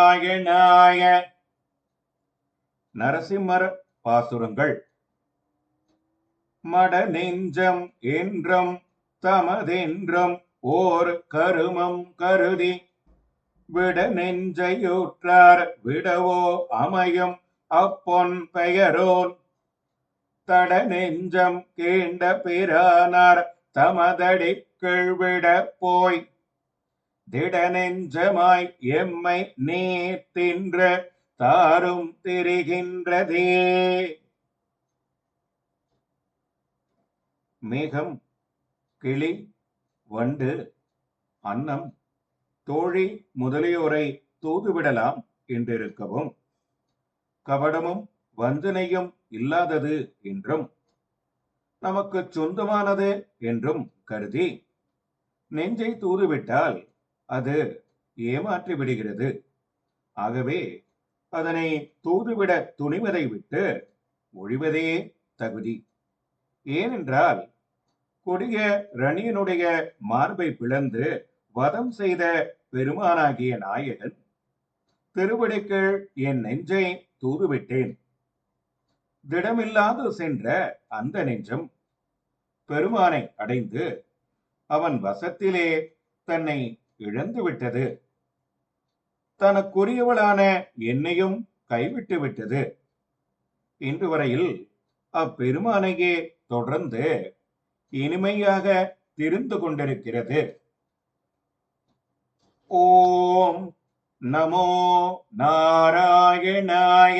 நாயனாய நரசிம்மர் பாசுரங்கள். மட நெஞ்சம் என்றும் தமதென்றும் ஓர் கருமம் கருதி விட நெஞ்சையுற்றார் விடவோ அமையும் அப்பொன் பெயரோன். தட நெஞ்சம் கீண்ட பிரானார் தமதடிக்குள் விட போய் திட நெஞ்சமாய் எம்மை நீ தின்ற தாரும் திரிகின்றதே. மேகம் கிளி வண்டு அன்னம் தோழி முதலியோரை தூதுவிடலாம் என்றிருக்கவும் கபடமும் வஞ்சனையும் இல்லாதது என்றும் நமக்கு சொந்தமானது என்றும் கருதி நெஞ்சை தூதுவிட்டால் அது ஏமாற்றி விடுகிறது ஆகவே அதனை தூதுவிட துணிவதை விட்டு ஒழிவதே தகுதி. ஏனென்றால் கொடிய ரணியனுடைய மார்பை பிளந்து வதம் செய்த பெருமானாகிய நாயகன் திருவடிக்குள் என் நெஞ்சை தூதுவிட்டேன். திடமில்லாது சென்ற அந்த நெஞ்சம் பெருமானை அடைந்து அவன் வசத்திலே தன்னை இழந்து விட்டது தனக்குரியவளான என்னையும் கைவிட்டு விட்டது இன்று வரையில் அப்பெருமானையே தொடர்ந்து இனிமையாக திரிந்து கொண்டிருக்கிறது. ஓம் நமோ நாராயணாய